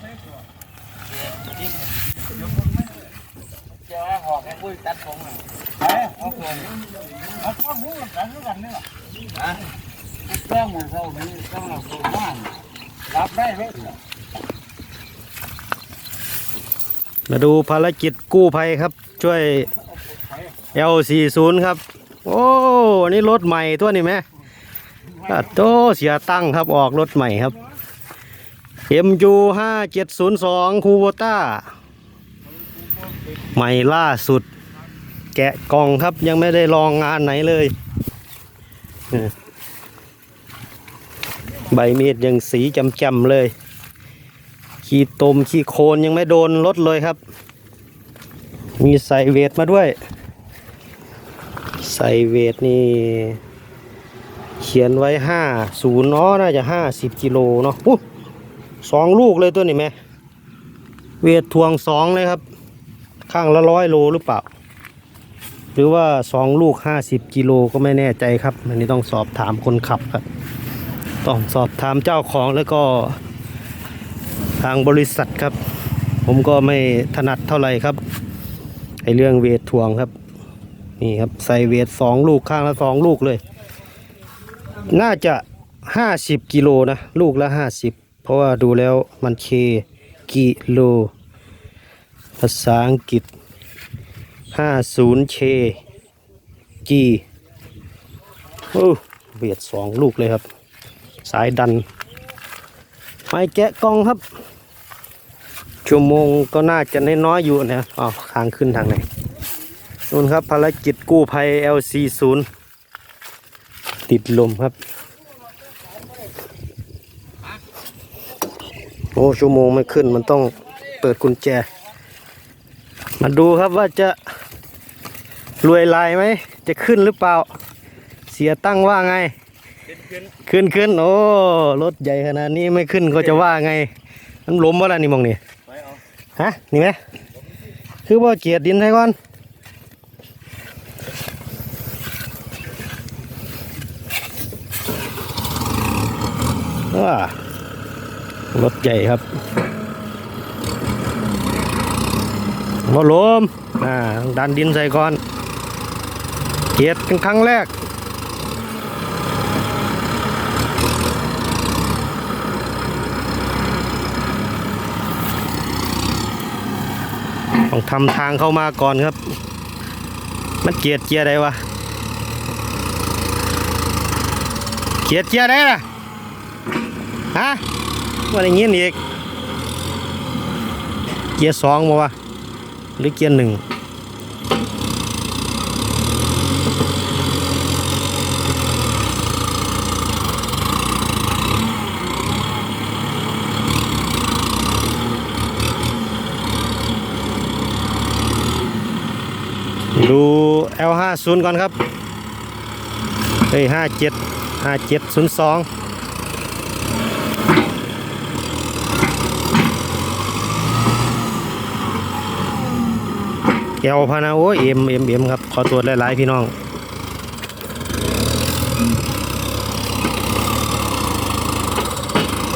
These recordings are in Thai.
เจ้าหอกแค่ปุ้ยตัดผมอะเอาเกินเอาข้อมูลกันกันนี่หรอฮะแจ้งมันเขาไม่ต้องเราตัวบ้านรับได้ไหมมาดูภารกิจกู้ภัยครับ ช่วย L40 ครับ โอ้อันนี่รถใหม่ตัวนี้ไหมโตเสียตั้งครับออกรถใหม่ครับ MU 5702คูโบต้าใหม่ล่าสุด แกะกล่องครับยังไม่ได้ลองงานไหนเลย ใบมีดยังสีจำๆเลย ขี้ตมขี้โคนยังไม่โดนรถเลยครับ มีใส่เวทมาด้วย ใส่เวทนี่เขียนไว้ห้าศูนย์เนาะน่าจะห้าสิบกิโลเนาะ สองลูกเลยตัวนี้ไหมเวททวงสองเลยครับ ข้างละร้อยโลหรือเปล่า หรือว่าสองลูกห้าสิบกิโลก็ไม่แน่ใจครับ อันนี้ต้องสอบถามคนขับครับ ต้องสอบถามเจ้าของแล้วก็ ทางบริษัทครับ ผมก็ไม่ถนัดเท่าไหร่ครับไอเรื่องเวททวงครับ นี่ครับใส่เวทสองลูกข้างละสองลูกเลย น่าจะห้าสิบกิโลนะ ลูกละห้าสิบ ราะว่าดูแล้วมันเคกิโล ภาษาอังกฤษห้าศูนย์เคจีโอ้เวทสองลูกเลยครับ สายดัน ไม้แกะกล่องครับ ชั่วโมงก็น่าจะน้อยอยู่นะอ๋อค้างขึ้นทางไหนนู่นครับภารกิจกู้ภัย LC0 ติดลมครับ โอ้ชั่วโมงไม่ขึ้นมันต้องเปิดกุญแจ มาดูครับว่าจะรวยลายไหม จะขึ้นหรือเปล่า เสียตั้งว่าไง ขึ้นขึ้นโอ้รถใหญ่ขนาดนี้ไม่ขึ้นก็จะว่าไง มันล้มวะล่ะนี่มองนี่ฮะนี่ไหมคือว่าเกียดดินให้ก่อนว้า รถใหญ่ครับมาล้มอ่าดันดินใส่ก่อน เกียดเป็นครั้งแรก ต้องทำทางเข้ามาก่อนครับ มันเกียดเกียร์ใดวะ เกียดเกียร์ใดล่ะ ฮะ ว่าอย่างงี้อีกเกียร์สองมาวะหรือเกียร์หนึ่งดู L50 ก่อนครับ เฮ้ย 57 5702 เกวพานะโอ้เอ็มเอ็มเอ็มครับ ขอตรวจหลายๆพี่น้อง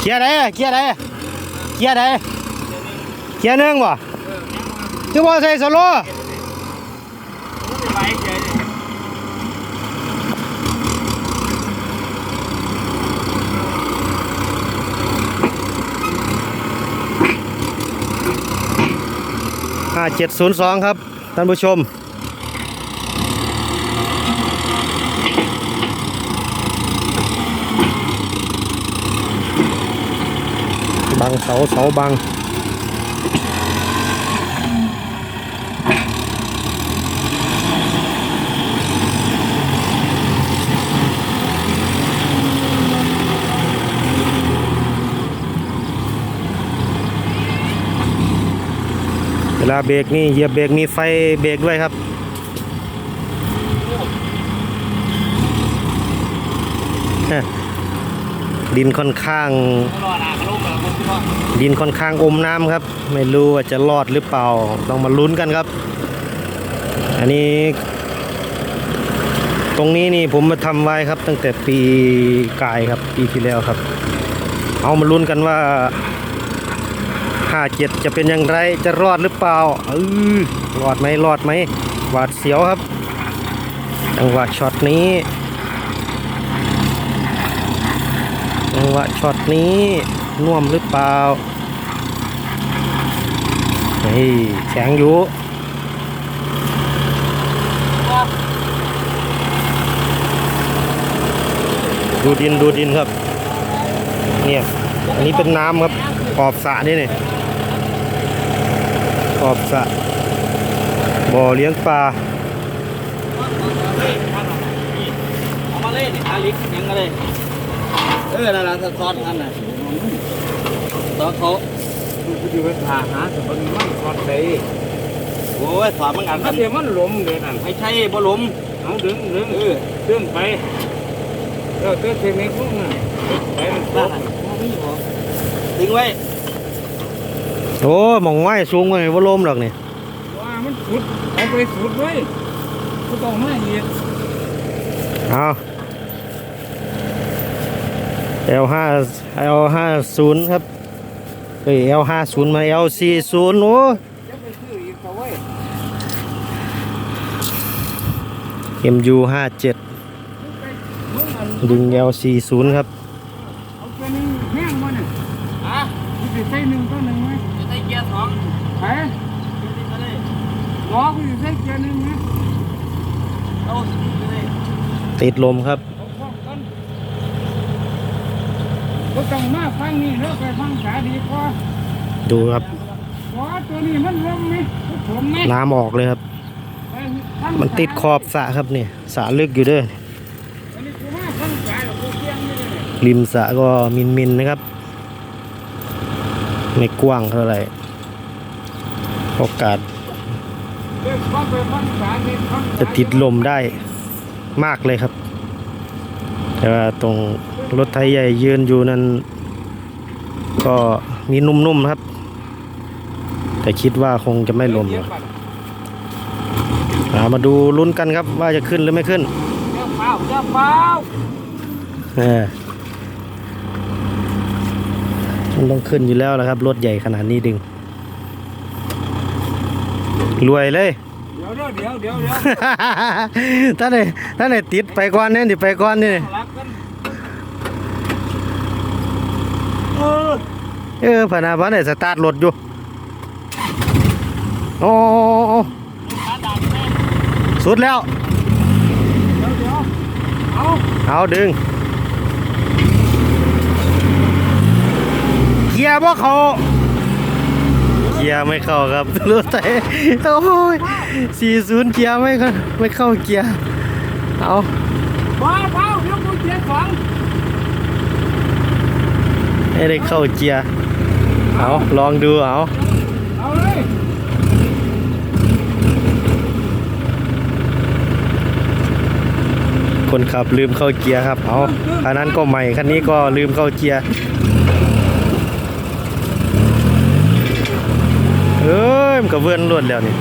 เกียร์ไรเกียร์ไรเกียร์ไรเกียร์หนึ่งบ่คือบ่ใส่สโลว์ ไปเฉย 5702 ครับ ท่านผู้ชม บังเสาเสาบัง เวลาเบรกนี่เหยียบเบรกมีไฟเบรกด้วยครับ ดินค่อนข้าง ดินค่อนข้างอมน้ำครับ ไม่รู้ว่าจะรอดหรือเปล่าต้องมาลุ้นกันครับ อันนี้ ตรงนี้นี่ผมมาทำไว้ครับ ตั้งแต่ปีกายครับปีที่แล้วครับ เอามาลุ้นกันว่าาเจ็ดจะเป็นอย่างไรจะรอดหรือเปล่าเออรอดไหมรอดไหมหวาดเสียวครับจังหวะช็อตนี้จังหวะช็อตนี้น่วมหรือเปล่าเฮ้ยแข็งอยู่ดูดินดูดินครับ เนี่ย อันนี้เป็นน้ำครับขอบสระนี่นี่ ขอบสระบ่อเลี้ยงปลาเอามาเล่นอาลิกยังก็เลยเออนั่นแหละสะท้อนกันน่ะตอนเขาดูดูไปหาหาแต่มันมันทอดไปโอ้ยสอนมันกันถ้ามันเดี๋ยวมันหลมเดี๋ยวนั่นไม่ใช่บ่หลมเอาดึงดึงเออดึงไปเออเกิดเทคนิคพวกนั้นไปมันตนั่กนน่ะทิ้งไว้ โอ้หมองไม้สูงกว่านี้ว่าลมหรอกนี่ว่ามันสุดเอาไปสุดไว้ก็ต้องมาเหยียดเอาเอลห้าเอลห้าศูนย์ครับเอ้ยเอลห้าศูนย์มาเอลสี่ศูนย์โอ้จะไปซื้ออีกเอาไว้เอ็มยูห้าเจ็ดมึงอันดึงเอลสี่ศูนย์ครับเอาตัวนึงแห้งมาเนี่ยอะมึงจะใส่หนึ่งตัวหนึ่งไหมจะได้เกียร์สองไปทิ้งมาเลยล้อกูจะใส่เกียร์หนึ่งไหมเอาทิ้งไปเลยติดลมครับ เอาพร้อมกันก็ต้องมาฟังนี่แล้วไปฟังสาดีกว่าดูครับล้อตัวนี้มันลมไหมผมไหมน้ำออกเลยครับ ไปฟังมันติดขอบสระครับนี่สระลึกอยู่เด้ออันนี้กูมาฟังสายหรอกกูเที่ยงนี่เลย ริมสระก็มินมินๆนะครับ ไม่กว้างเท่าไหร่ โอกาส จะติดลมได้มากเลยครับ แต่ว่าตรงรถไถใหญ่ยืนอยู่นั้น ก็มีนุ่มๆครับ แต่คิดว่าคงจะไม่ลมหรอกมาดูลุ้นกันครับว่าจะขึ้นหรือไม่ขึ้นเจ้าเปล่าเจ้าเปล่าเออมันต้องขึ้นอยู่แล้วนะครับ รถใหญ่ขนาดนี้ดึง รวยเลย เดี๋ยวเดี๋ยวเดี๋ยวเดี๋ยวเดี๋ยวถ้าไหนถ้าไหนติดไปก่อนเนี่ยดิไปก่อนนี่รักกันเออพนาบ้านไหนสตาร์ทรถอยู่โอ้โอ้สุดแล้ว เดี๋ยวเดี๋ยวเอาเอาดึงเกียร์บ่เขาเกียร์ไม่เข้าครับรถไถโอ้ยสี่ศูนย์เกียร์ไม่เข้าไม่เข้าเกียร์เอาบ้าเปล่าเดี๋ยวกูเจ็บฝังให้ได้เข้าเกียร์เอาลองดูเอาเอาเลยคนขับลืมเข้าเกียร์ครับ เอาคันนั้นก็ใหม่ คันนี้ก็ลืมเข้าเกียร์ อ้ยมันก็เวินรวดแล้วนี่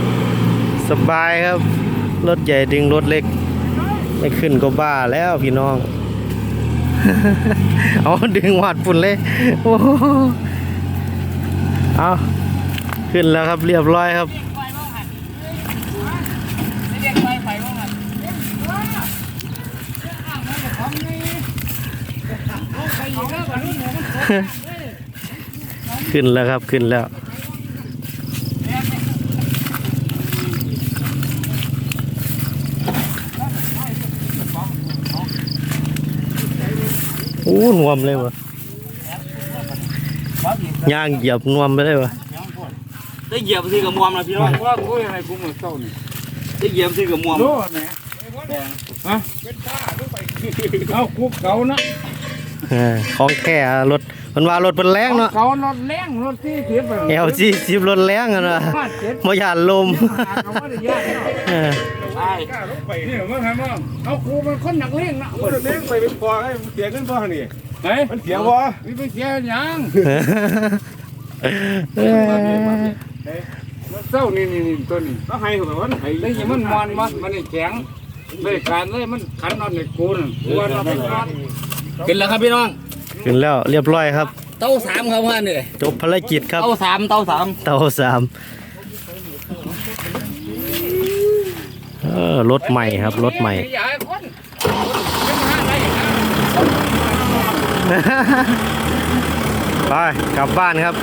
สบายครับ รถใหญ่ดึงรถเล็ก ไม่ขึ้นก็บ้าแล้วพี่น้อง เอาดึงวาดปุ่นเลยโอ้โหเอาขึ้นแล้วครับเรียบร้อยครับขึ้นแล้วครับขึ้นแล้ว อู้นวมเลยวะย่างเหยียบนวมไปเลยวะได้เหยียบซื้อกับมวมนะพี่น้องว่ากูอะไรกูมือเศร้านี่ได้เหยียบซื้อกับมวมโน่นเนี่ยฮะเอากูเก่านะเออของแค่รถมันว่ารถเป็นแรงเนาะเก่ารถแรงรถที่เสียไปเอลจีสิบรถแรงอะนะห้าเจ็ดมาหยาดลม ใช่นี่เมื่อไงมั่งเอาครูมันคนหนักเลี้ยงนะมันเลี้ยงไปเป็นพอให้เสียขึ้นพอนี่ไอ้มันเสียวะมันเสียยังเศร้านี่นี่ตัวนี้ก็ให้เหมือนมันให้ได้ยังมันมอนมันมันแข็งเลยการเลยมันขันนอนในกูนกูนอนเป็นนอนกินแล้วครับพี่น้องกินแล้วเรียบร้อยครับ เต้าสามครับพ่อนี่จบภารกิจครับ เต้าสามเต้าสามเต้าสาม เออรถใหม่ครับรถใหม่ ไปกลับบ้านครับ